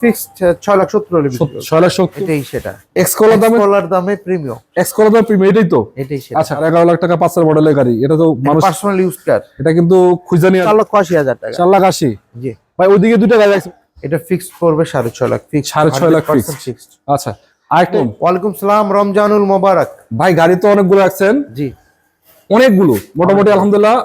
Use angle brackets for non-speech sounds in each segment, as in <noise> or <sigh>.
Fixed ছয় লাখ সত্তর হলে বিক্রি করব। ছয় লাখ সত্তর। এটাই সেটা। এক্স কলার দামে? কলার দামে প্রিমিয়াম এক্স কলার দাম প্রিমিয়াম এটাই তো? এটাই সেটা। আচ্ছা আর এগারো লাখ টাকা পাঁচের মডেলের গাড়ি এটা তো মানুষ পার্সোনাল ইউজ কার এটা কিন্তু খুঁজে নিয়ে চার লক্ষ আশি হাজার টাকা। চার লাখ আশি? জি। ভাই ওইদিকে দুইটা গাড়ি আছে। এটা ফিক্সড পড়বে সাড়ে ছয় লাখ ফিক্স সাড়ে ছয় লাখ ফিক্সড আচ্ছা আরেকটা ওয়ালাইকুম সালাম রমজানুল মোবারক। ভাই গাড়ি তো অনেকগুলো রাখছেন। জি। অনেকগুলো মোটামুটি আলহামদুলিল্লাহ।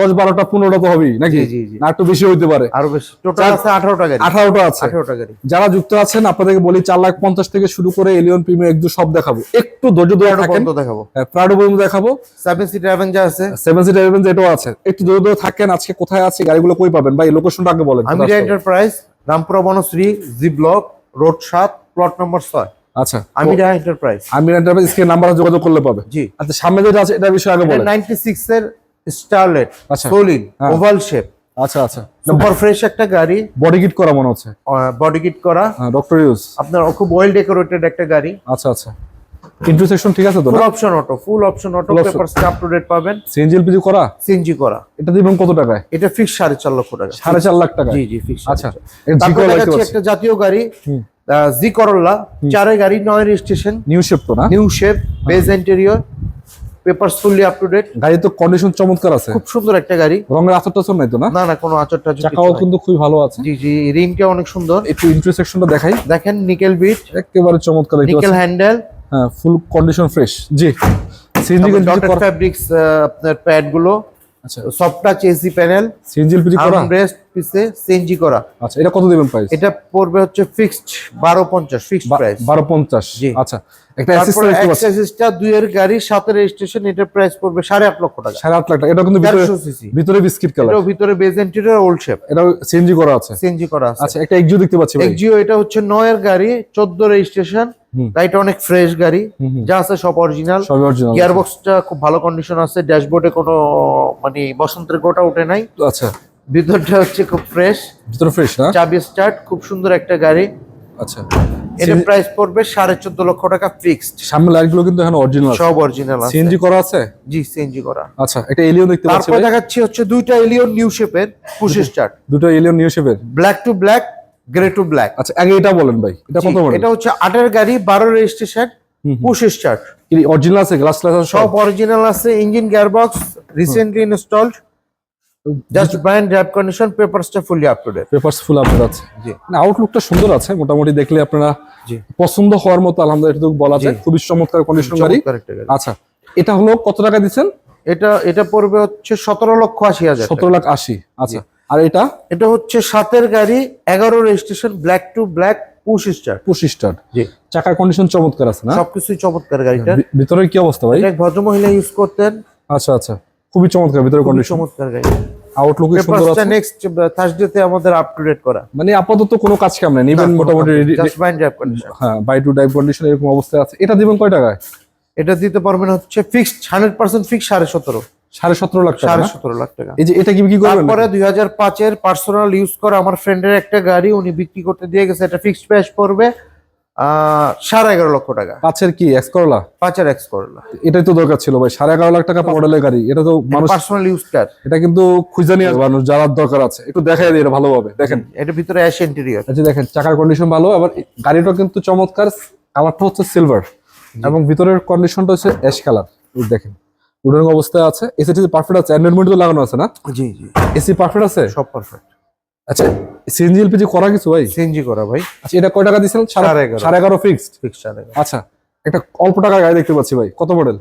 দশ বারোটা পনেরোটা তো হবেই নাকি। না একটু বেশি হইতে পারে। আরও বেশি। টোটাল আছে আঠারোটা গাড়ি। আঠারোটা আছে। আঠারোটা গাড়ি। যারা যুক্ত আছেন আপনাদেরকে বলি চার লাখ পঞ্চাশ থেকে শুরু করে এলিয়ন প্রিমিয়ার একটু সব দেখাবো। একটু ধৈর্য ধরে থাকেন। দেখাবো। প্রাডো পর্যন্ত দেখাবো। সেভেন সিটার অ্যাভেঞ্জার আছে। সেভেন সিটার ইলেভেন এটাও আছে। একটু ধৈর্য ধরে থাকেন আজকে কোথায় আছে গাড়িগুলো কই পাবেন? ভাই লোকেশনটা আগে বলেন। Amira enterprise Rampura Banasree G block road সাত প্লট নম্বর ছয়। আচ্ছা। আমিরা এন্টারপ্রাইজ আমি এন্টারপ্রাইজ স্ক্রিন নাম্বারে যোগাযোগ করলে পাবে। জি। আচ্ছা সামনে যেটা আছে এটা বিষয়ে আগে বলেন। নাইনটি সিক্স এর স্টারলেট আচ্ছা। সোলিন হ্যাঁ। ওভাল শেপ আচ্ছা আচ্ছা। সুপার ফ্রেশ একটা গাড়ি। বডি কিট করা মনে হচ্ছে। বডি কিট করা। হ্যাঁ ডক্টর ইউজ আপনার খুব ওয়েল ডেকোরেটেড একটা গাড়ি। আচ্ছা আচ্ছা। ইন্টারসেকশন ঠিক আছে তো full option auto full option auto. Papers up to date পাবেন। সিএনজি এলপিজি করা? সিএনজি করা। এটা দিবেন কত টাকায়? এটা ফিক্স সাড়ে চার লক্ষ টাকা। সাড়ে চার লাখ টাকা জি জি ফিক্স আচ্ছা। এটা একটা জাতীয় গাড়ি জি করল্লা চারে গাড়ি নয় রেজিস্ট্রেশন। নিউ শেপ তো না? New shape beige interior papers fully up to date গাড়ি তো কন্ডিশন চমৎকার আছে। খুব সুন্দর একটা গাড়ি। রঙের আচর টাচর নাই তো না? না না কোনো আচর টাচর চাকাও কিন্তু খুবই ভালো আছে। জি জি অনেক সুন্দর। একটু ইন্টারসেকশনটা দেখাই। দেখেন নিকেল বিট একেবারে চমৎকার নিকেল হ্যান্ডেল হ্যাঁ ফুল কন্ডিশন ফ্রেশ জি। সিএনজি ডটেড ফ্যাব্রিক্স আপনার প্যাডগুলো। আচ্ছা। Soft touch AC panel CNG LPG করা? আর্মরেস্ট পিছে সিএনজি করা। আচ্ছা এটা কত দিবেন প্রাইস এটা পড়বে হচ্ছে ফিক্সড বারো পঞ্চাশ ফিক্সড প্রাইস বারো পঞ্চাশ। জি। আচ্ছা। একটা অ্যাসিস্ট দুইয়ের গাড়ি সাথে রেজিস্ট্রেশন এটার প্রাইস পড়বে সাড়ে আট লক্ষ টাকা। লাখ টাকা। এটা কিন্তু ভিতরে ভিতরে বিস্কিট কালার ভিতরে বেজ ইন্টেরিয়র ওল্ড শেপ এটা সিএনজি করা আছে। সিএনজি করা আছে। আচ্ছা একটা এক্সিও দেখতে পাচ্ছি ভাই। এক্সিও এটা হচ্ছে গাড়ি রেজিস্ট্রেশন অনেক ফ্রেশ গাড়ি। যা আছে সব অরিজিনাল গিয়ারবক্সটা খুব ভালো কন্ডিশন আছে। ড্যাশবোর্ডে কোনো মানে বসন্তের গোটা ওঠে নাই। আচ্ছা। ভিতরটা হচ্ছে খুব ফ্রেশ ভিতরে ফ্রেশ না চাবি স্টার্ট খুব সুন্দর একটা গাড়ি। আচ্ছা। এটা প্রাইস পড়বে সাড়ে চোদ্দ লক্ষ টাকা ফিক্সড সামনে লাইটগুলো কিন্তু এখন অরিজিনাল সব অরিজিনাল আছে। সিএনজি করা আছে? জি সিএনজি করা। আচ্ছা একটা এলিয়ন দেখতে পাচ্ছি তারপর দেখাচ্ছি হচ্ছে দুইটা এলিয়ন নিউ শেপের পুশ স্টার্ট দুটো এলিয়ন নিউ শেপের black to black grey to black আচ্ছা আগে এটা বলেন ভাই। এটা কত মডেল এটা হচ্ছে আটের গাড়ি বারো রেজিস্ট্রেশন পুশ স্টার্ট অরিজিনাল আছে গ্লাস গ্লাস সব? সব অরিজিনাল আছে engine gearbox recently installed just brand drive condition পেপারসটা fully up to date papers full update আছে। জি। না আউটলুকটা সুন্দর আছে মোটামুটি দেখলে আপনারা জি। পছন্দ হওয়ার মতো আলহামদুলিল্লাহ বলা যায়। খুবই চমৎকার কন্ডিশন গাড়ি। আচ্ছা এটা হলো কত টাকা দিচ্ছেন? এটা এটা পড়বে হচ্ছে সতেরো লক্ষ আশি হাজার সতেরো লাখ আশি আচ্ছা। আর এটা? এটা হচ্ছে সাতের গাড়ি এগারো registration black to black push start পঁচিশ স্টার জি। চাকার কন্ডিশন চমৎকার আছে না? সবকিছুই চমৎকার গাড়িটা। ভিতরে কি অবস্থা ভাই? ভদ্রমহিলা ইউজ করতেন। আচ্ছা আচ্ছা। খুবই চমৎকার ভিতরে কন্ডিশন চমৎকার গাড়ি। আউটলুক সুন্দর আছে। নেক্সট থার্সডেতে আমাদের আপ টু ডেট করা। মানে আপাতত কোনো কাজ কাম নাই নিবেন মোটামুটি জাস্ট ড্রাইভ কন্ডিশন হ্যাঁ বাই টু ডাইভ কন্ডিশন এরকম অবস্থায় আছে। এটা দিবেন কয় টাকায়? এটা দিতে পারবেন হচ্ছে ফিক্সড হান্ড্রেড পার্সেন্ট ফিক্স সাড়ে সতেরো। সাড়ে সতেরো লাখ সাড়ে সতেরো লাখ টাকা। এই যে এটা কি বিক্রি করবেন তারপরে দুই হাজার পাঁচের পার্সোনাল ইউজ করা আমার ফ্রেন্ডের একটা গাড়ি উনি বিক্রি করতে দিয়ে গেছে এটা ফিক্সড প্রাইস পড়বে। সাড়ে এগারো লক্ষ টাকা। পাঁচের কি এক্স করলা পাঁচের এক্স করলা এটাই তো দরকার ছিল ভাই সাড়ে এগারো লাখ টাকা মডেলের গাড়ি এটা তো মানুষ পার্সোনাল ইউজ কার এটা কিন্তু খুঁজে নিয়ে মানুষ যারা দরকার আছে। একটু দেখাই দিই এটা ভালোভাবে দেখেন। এটা ভিতরে অ্যাশ ইন্টেরিয়র যে দেখেন চাকার কন্ডিশন ভালো আবার গাড়িটা কিন্তু চমৎকার কালারটা হচ্ছে সিলভার এবং ভিতরের কন্ডিশনটা হচ্ছে অ্যাশ কালার দেখেন। উডেন অবস্থায় আছে এসি পারফেক্ট আছে অ্যান্ড্রয়েড মনিটর লাগানো আছে না? জি জি। এসি পারফেক্ট আছে? সব পারফেক্ট আচ্ছা সিএনজি এলপিজি করা কিছু ভাই? সিএনজি করা ভাই। আচ্ছা এটা কয় টাকা দিয়েছিলেন সাড়ে এগারো। সাড়ে এগারো ফিক্সড ফিক্স আচ্ছা একটা অল্প টাকার গাড়ি দেখতে পাচ্ছি ভাই কত মডেল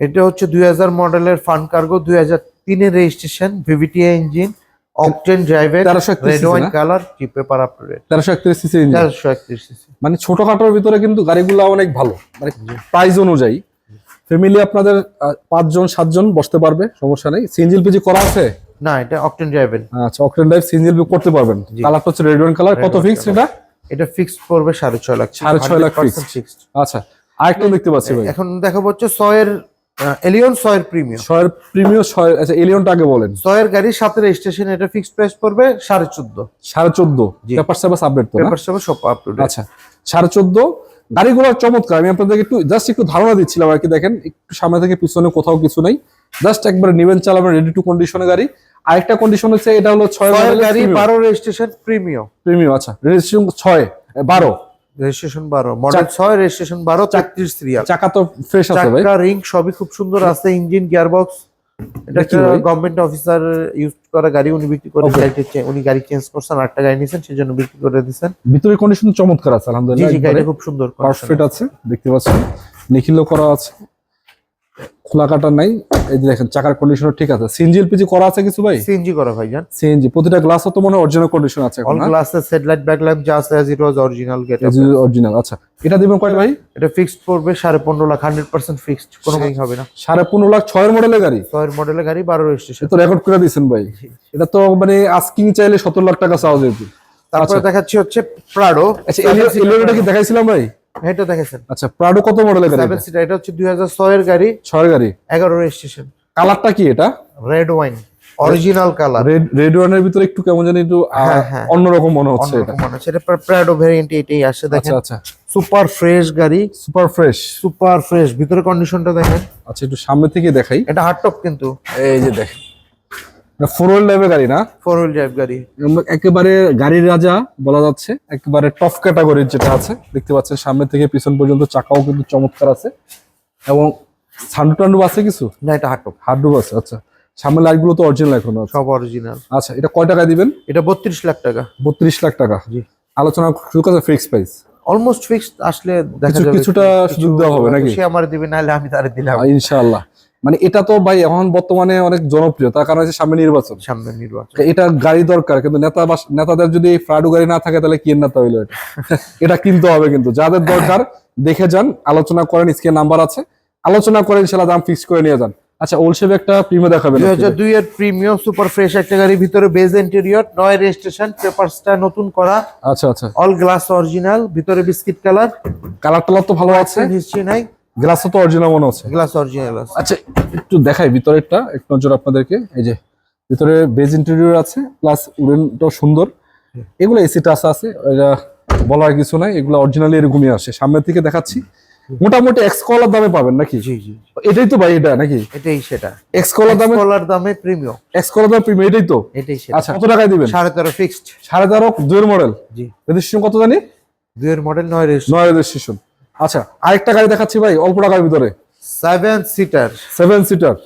এটা হচ্ছে দুই হাজার মডেলের ফান কার্গো দুই হাজার তিনের রেজিস্ট্রেশন ভিভিটিআই ইঞ্জিন অকটেন ড্রাইভের 1331 রেড ওয়াইন কালার জি পেপার আপ টু ডেট তেরোশো একত্রিশ সিসি ইঞ্জিন চারশো একত্রিশ সিসি মানে ছোটখাটোর ভিতরে কিন্তু গাড়িগুলো অনেক ভালো মানে প্রাইস অনুযায়ী। ফ্যামিলি আপনাদের পাঁচজন সাতজন বসতে পারবে সমস্যা নেই। সিএনজি পিজি করা আছে না এটা অকটেন ড্রাইভের আচ্ছা অকটেন ড্রাইভ সিএনজি করতে পারবেন। কালারটা হচ্ছে রেড ওয়ান কালার কত এটা? এটা ফিক্সড সাড়ে ছয় লাখ। সাড়ে ছয় লাখ 100% fixed। fixed। আচ্ছা আরেকটা দেখতে পাচ্ছি ভাই। এখন দেখাবো হচ্ছে এলিয়ন ছয়ের প্রিমিয়াম ছয়ের প্রিমিয়াম ছয় আচ্ছা এলিয়নটা আগে বলেন। ছয়ের গাড়ি সাথে রেজিস্ট্রেশন এটা ফিক্সড প্রাইস পড়বে সাড়ে চোদ্দ। সাড়ে চোদ্দ। জি। পেপার সার্ভিস আপডেট তো পেপার সব সব আপ টু ডেট আচ্ছা সাড়ে চোদ্দ। গাড়িগুলো চমৎকার। আমি আপনাদেরকে একটু জাস্ট একটু ধারণা দিচ্ছিলাম আর কি দেখেন একটু সামনে থেকে পিছনে কোথাও কিছু নেই। জাস্ট একবার নিবেন চালাবেন রেডি টু কন্ডিশনে গাড়ি। আরেকটা কন্ডিশন হচ্ছে এটা হলো ছয় গাড়ি বারো রেজিস্ট্রেশন প্রিমিয়াম প্রিমিয়াম আচ্ছা রেজিস্ট্রেশন ছয় বারো। রেজিস্ট্রেশন বারো মডেল ছয় রেজিস্ট্রেশন বারো চাকত্রিশ সিরিয়াল চাকা তো ফ্রেশ আছে ভাই। চাকা রিং সবই খুব সুন্দর আছে ইঞ্জিন গিয়ারবক্স এটা এটা কি একটা গভর্নমেন্ট অফিসার ইউজ করা গাড়ি উনি বিক্রি করে উনি গাড়ি চেঞ্জ করছেন আরেকটা গাড়ি নিয়েছেন সেজন্য বিক্রি করে দিচ্ছেন ভিতরে কন্ডিশন চমৎকার আছে আলহামদুলিল্লাহ জি গাড়িটা খুব সুন্দর পারফেক্ট আছে দেখতে পাচ্ছেন। নিখিলও করা আছে। খোলা কাটা নাই। এই যে দেখেন চাকার কন্ডিশন ঠিক আছে। সিএনজি এলপিজি করা আছে কিছু ভাই? সিএনজি করা ভাই ভাইজান। সিএনজি প্রতিটা গ্লাস তো মনে হয় অরিজিনাল কন্ডিশন আছে অল? গ্লাসের হেডলাইট ব্যাকলাইট যা আছে as it was original get original আচ্ছা। এটা দিবেন কয়টা ভাই? এটা ফিক্সড পড়বে সাড়ে পনেরো লাখ হান্ড্রেড পার্সেন্ট ফিক্সড কোনো কিছু হবে না। সাড়ে পনেরো লাখ ছয়ের মডেলের গাড়ি? ছয়ের মডেলের গাড়ি বারো সে রেজিস্ট্রেশন তো রেকর্ড করে দিয়েছেন ভাই। এটা তো মানে আস্কিং চাইলে সত্তর লাখ টাকা চাওয়া যেত। তারপরে দেখাচ্ছি হচ্ছে প্রাডো আচ্ছা এলিওটা কি দেখাইছিলাম ভাই? এটা দেখেছেন? আচ্ছা প্রাডো কত মডেলের গাড়ি সেভেন সিটার এটা হচ্ছে দুই হাজার ছয়ের গাড়ি ছয়ের গাড়ি? এগারো রেজিস্ট্রেশন কালারটা কি এটা? Red wine original colour red red ওয়ানের ভিতরে একটু কেমন জানি একটু হ্যাঁ, হ্যাঁ। অন্যরকম মনে হচ্ছে এটা। মনে হচ্ছে। এটা প্রাডো ভেরিয়েন্ট এটাই আসে দেখেন। আচ্ছা। আচ্ছা সুপার ফ্রেশ গাড়ি। সুপার ফ্রেশ সুপার ফ্রেশ ভিতরে কন্ডিশনটা দেখেন। আচ্ছা একটু সামনে থেকে দেখাই। এটা হার্ড টপ কিন্তু। এই যে দেখেন। ফোর হুইল ড্রাইভের গাড়ি না? ফোর হুইল ড্রাইভ গাড়ি। একেবারে গাড়ির রাজা বলা যাচ্ছে একেবারে টপ ক্যাটাগরির যেটা আছে দেখতে পাচ্ছেন সামনে থেকে পিছন পর্যন্ত চাকাও কিন্তু চমৎকার আছে। এবং সান্ডু টান্ডু আছে কিছু? না এটা হার্ড টপ আছে আচ্ছা। সামনে লাইটগুলো তো অরিজিনাল এখনও সব অরিজিনাল আচ্ছা এটা কয় টাকা দিবেন? এটা বত্রিশ লাখ টাকা। বত্রিশ লাখ টাকা। জি। আলোচনা শুরু করছে ফিক্স প্রাইস অলমোস্ট ফিক্সড আসলে দেখা যাবে কিছুটা সুযোগ দেওয়া হবে নাকি? সে আমার দিবে নাহলে আমি তারে দিলাম। ইনশাআল্লাহ। মানে এটা তো ভাই এখন বর্তমানে অনেক জনপ্রিয় তার কারণ হচ্ছে সামনে নির্বাচন। সামনে নির্বাচন। এটা গাড়ি দরকার কিন্তু নেতা নেতাদের যদি ফ্রাডু গাড়ি না থাকে তাহলে কি নেতা হইল এটা? <laughs> এটা কিনতে হবে কিন্তু যাদের দরকার দেখে যান আলোচনা করেন স্ক্রিন নাম্বার আছে। আলোচনা করেন ইনশাআল্লাহ দাম ফিক্স করে নিয়ে যান। আচ্ছা ওলসেবে একটা প্রিমিয়াম দেখাবেন দুই হাজার দুই এর প্রিমিয়াম সুপার ফ্রেশ একটা গাড়ি ভিতরে বেজ ইন্টেরিয়র নয় রেজিস্ট্রেশন পেপারসটা নতুন করা। আচ্ছা আচ্ছা। অল গ্লাস অরিজিনাল ভিতরে বিস্কিট কালার কালার টালার তো ভালো আছে। হিস্ট্রি নাই। গ্লাস তো অরিজিনাল মনে হচ্ছে। গ্লাস অরিজিনাল আছে। আচ্ছা একটু দেখাই ভিতরেরটা এক নজর আপনাদেরকে। এই যে ভিতরে বেজ ইন্টেরিয়র আছে প্লাস উডেনটাও সুন্দর। এগুলো এসি টাচ আছে এটা বলার কিছু নাই এগুলো অরিজিনালি এরকমই আসে। সামনের থেকে দেখাচ্ছি। মোটামুটি এক্স কলার দামে পাবেন নাকি? জি জি এটাই তো ভাই এটা নাকি? এটাই সেটা। এক্স কলার দামে কলার দামে প্রিমিয়াম এক্স কলার দামে প্রিমিয়াম এটাই তো? এটাই সেটা। আচ্ছা কত টাকায় দিবেন? সাড়ে তেরো ফিক্সড সাড়ে তেরো দুয়ের মডেল জি। রেজিস্ট্রেশন কত জানি? দুইয়ের মডেল নয় রেজিস্ট্রেশন নয় রেজিস্ট্রেশন আচ্ছা আরেকটা গাড়ি দেখাচ্ছি ভাই অল্প টাকার ভিতরে। সেভেন সিটার সেভেন সিটার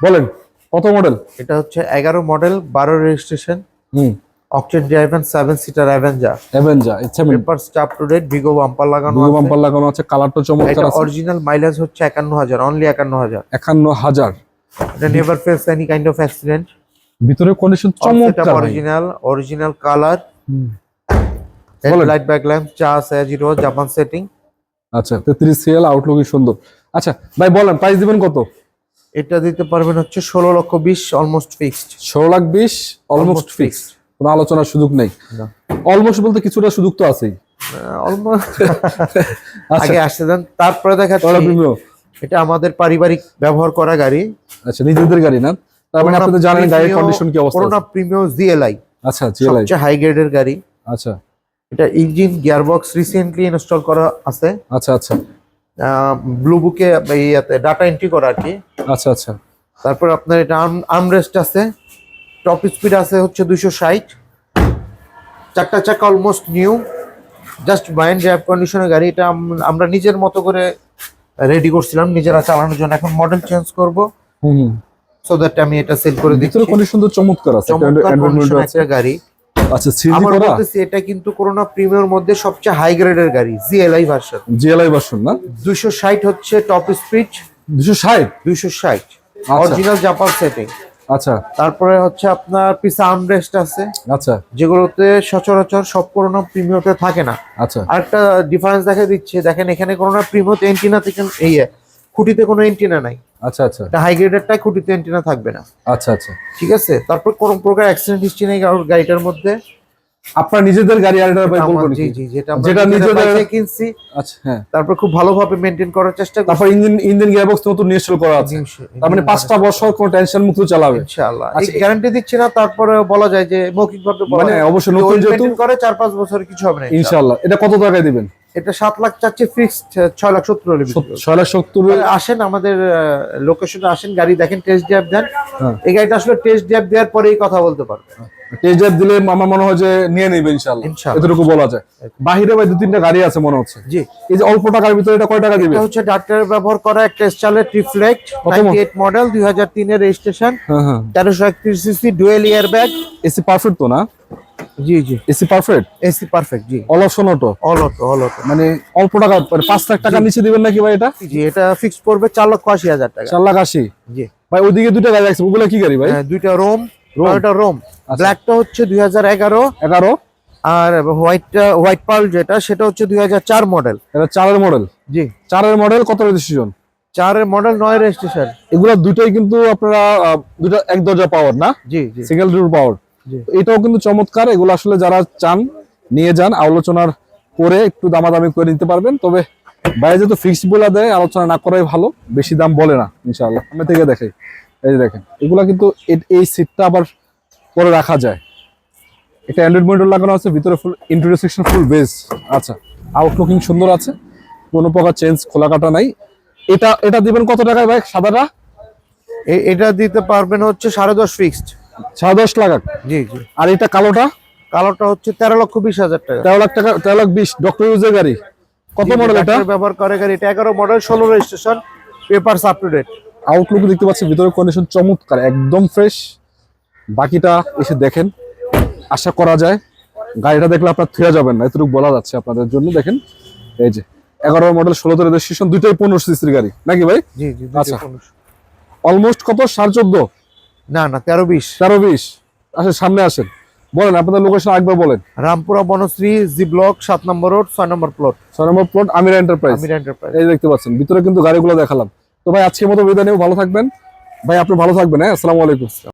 বলেন কত মডেল এটা হচ্ছে এগারো মডেল বারো রেজিস্ট্রেশন হুম। Octane driven seven seater Avenger Avenger ইচ্ছা পেপার স্টাপ টু ডেট ভিগো বাম্পার লাগানো আছে। বাম্পার লাগানো আছে কালারটা চমৎকার আছে। অরিজিনাল মাইলেজ হচ্ছে একান্ন হাজার অনলি একান্ন হাজার। একান্ন হাজার। এটা never face any kind of accident ভিতরে কন্ডিশন চমৎকার। অরিজিনাল অরিজিনাল কালার হুম। লাইট ব্যাক ল্যাম্প চা আছে জিরো জাপান সেটিং আচ্ছা তেত্রিশ সিএল আউটলুকই সুন্দর। আচ্ছা ভাই বলেন প্রাইস দিবেন কত? এটা দিতে পারবেন হচ্ছে ষোলো লক্ষ বিশ অলমোস্ট ফিক্সড ষোলো লাখ বিশ অলমোস্ট Almost ফিক্স কোনো আলোচনার সুযোগ নেই। অলমোস্ট বলতে কিছুটা সুযোগ তো আছেই। <laughs> আচ্ছা। আগে আসতে দেন। তারপরে দেখাচ্ছি। এটা আমাদের পারিবারিক ব্যবহার করা গাড়ি। আচ্ছা নিজেদের গাড়ি না? তার মানে আপনি জানেন গাড়ির কন্ডিশন কি অবস্থা করোনা। প্রিমিয়াম জিএলআই আচ্ছা জিএলআই হাই গ্রেডের গাড়ি। আচ্ছা। এটা ইঞ্জিন গিয়ারবক্স রিসেন্টলি ইনস্টল করা আছে। আচ্ছা আচ্ছা। ব্লু বুকে ইয়াতে ডাটা এন্ট্রি করা আর কি। আচ্ছা আচ্ছা। তারপর আপনার এটা আর্মরেস্ট আছে। টপ স্পিড আছে হচ্ছে দুইশো ষাট। চারটা চাকা almost new just mind drive কন্ডিশনের গাড়ি এটা আমরা নিজের মতো করে রেডি করছিলাম নিজেরা চালানোর জন্য। এখন মডেল চেঞ্জ করব। সো দ্যাট আমি এটা সেল করে দিচ্ছি। কন্ডিশন তো চমৎকার আছে। একটা গাড়ি। আচ্ছা সিজি করা এটা কিন্তু করোনা প্রিমিয়ার মধ্যে সবচেয়ে হাই গ্রেডের গাড়ি জিএলআই ভার্সন জিএলআই ভার্সন না? দুইশো ষাট হচ্ছে টপ স্পিড দুশো ষাট? দুইশো ষাট। আচ্ছা। অরিজিনাল জাপান সেটিং আচ্ছা। তারপরে হচ্ছে আপনার পিছে আর্মরেস্ট আছে। আচ্ছা। যেগুলোতে সচরাচর সব করোনা প্রিমিয়তে থাকে না। আচ্ছা। আরেকটা ডিফারেন্স দেখা দিচ্ছে দেখেন এখানে করোনা প্রিমিয়তে এন্টিনা থেকে এই খুঁটিতে কোনো এন্টিনা নাই। আচ্ছা আচ্ছা। এটা হাই গ্রেডেরটাই খুঁটিতে এন্টিনা থাকবে না। আচ্ছা আচ্ছা। ঠিক আছে? তারপর কোন প্রকার অ্যাক্সিডেন্ট হিস্ট্রি নেই গাড়িটার মধ্যে। আপনার নিজেদের গাড়ি আর এটা ভাই বলব জি জি যেটা যেটা নিজেদের কিনছি। আচ্ছা হ্যাঁ। তারপর খুব ভালোভাবে মেনটেন করার চেষ্টা করছি। তারপর ইঞ্জিন ইঞ্জিন গিয়ারবক্স নতুন ইনস্টল করা আছে। তার মানে পাঁচটা বছর কোনো টেনশন মুক্ত চালাবে। ইনশাআল্লাহ। আচ্ছা, গ্যারান্টি দিচ্ছি না তারপরে বলা যায় যে মৌখিক ভাবে মানে অবশ্যই নতুন যেহেতু করে চার পাঁচ বছর কিছু হবে না। ইনশাআল্লাহ। এটা কত টাকায় দিবেন? এটা সাত লাখ চাচ্ছে ফিক্সড ছয় লাখ সত্তর হলে ছয় লাখ সত্তর আসেন আমাদের লোকেশনে আসেন গাড়ি দেখেন টেস্ট ড্রাইভ দেন। হ্যাঁ। এই গাড়িটা আসলে টেস্ট ড্রাইভ দেওয়ার পরেই কথা বলতে পারব টেস্ট ড্রাইভ দিলে আমার মনে হয় যে নিয়ে নেবে ইনশাল্লাহ এতটুকু বলা যায়। বাহিরে ভাই দু তিনটা গাড়ি আছে মনে হচ্ছে। জি। এই যে অল্প টাকার ভিতরে এটা কয় টাকা দিবে? এটা হচ্ছে ব্যবহার করা একটা স্টাইলের মডেল রেজিস্ট্রেশন একত্রিশ CC dual airbag AC perfect তো না? জি জি। AC perfect? এসি পারফেক্ট জি। All option auto? All auto all auto. মানে অল্প টাকা মানে পাঁচ লাখ টাকা নিচে দিবেন নাকি ভাই এটা? জি এটা ফিক্স পড়বে চার লক্ষ আশি হাজার টাকা। চার লাখ আশি? জি। ভাই ওইদিকে দুইটা গাড়ি আছে ওগুলো কি গাড়ি ভাই? হ্যাঁ, দুইটা রোম রোম। রোম। ব্ল্যাকটা হচ্ছে দুই হাজার এগারো। এগারো? আর হোয়াইটটা হোয়াইট পার্ল যেটা সেটা হচ্ছে দুই হাজার চার মডেল এটা চারের মডেল জি। চারের মডেল কত রেজিস্ট্রেশন চারের মডেল নয় রেজিস্ট্রেশন এগুলো দুটোই কিন্তু আপনারা দুটো এক দরজা পাওয়ার না? জি জি। Single door power. এটাও কিন্তু চমৎকার। এগুলো আসলে যারা চান নিয়ে যান আলোচনার করে একটু দামাদামি করে নিতে পারবেন। তবে বাইরে যেহেতু ফিক্সড বলে দেয় আলোচনা না করাই ভালো। বেশি দাম বলে না ইনশাআল্লাহ। আমি থেকে দেখাই। এই যে দেখেন এগুলা কিন্তু এই সিটটা আবার পরে রাখা যায়। এটা অ্যান্ড্রয়েড মনিটর লাগানো আছে ভিতরে full interior section full base আচ্ছা আউটলুকিং সুন্দর আছে। কোনো প্রকার চেঞ্জ খোলা কাটা নাই। এটা এটা দিবেন কত টাকায় ভাই সাদাটা? এটা দিতে পারবেন হচ্ছে সাড়ে দশ ফিক্সড সাড়ে দশ লাখ। জি জি। আর এটা কালোটা? কালোটা হচ্ছে তেরো লক্ষ বিশ হাজার টাকা। তেরো লাখ টাকা তেরো লাখ বিশ। ডক্টর ইউজের গাড়ি। কত মডেল এটা? ব্যবহার করে গাড়ি। এটা এগারো মডেল ষোলো registration papers up to date outlook দেখতে পাচ্ছি ভিতরে কন্ডিশন চমৎকার একদম ফ্রেশ বাকিটা এসে দেখেন। আশা করা যায়। গাড়িটা দেখলে আপনার থুয়া যাবেন না এতটুকু বলা যাচ্ছে আপনাদের জন্য। দেখেন এই যে এগারো মডেল ষোলোতে রেজিস্ট্রেশন দুইটাই পনেরো সিসির গাড়ি। নাকি ভাই? জি জি। আচ্ছা। অলমোস্ট কত? সাড়ে চোদ্দ। না না তেরো বিশ। তেরো বিশ। আসেন সামনে আসেন। বলেন আপনাদের লোকেশন একবার বলেন। রামপুরা বনশ্রী জি ব্লক সাত নম্বর রোড ছয় নম্বর প্লট ছয় number plot Amir Enterprise Amir Enterprise এই দেখতে পাচ্ছেন ভিতরে কিন্তু গাড়িগুলো দেখালাম। তো ভাই আজকের মতো বিদায় নিয়েও ভালো থাকবেন। ভাই আপনি ভালো থাকবেন হ্যাঁ? আসসালামু আলাইকুম।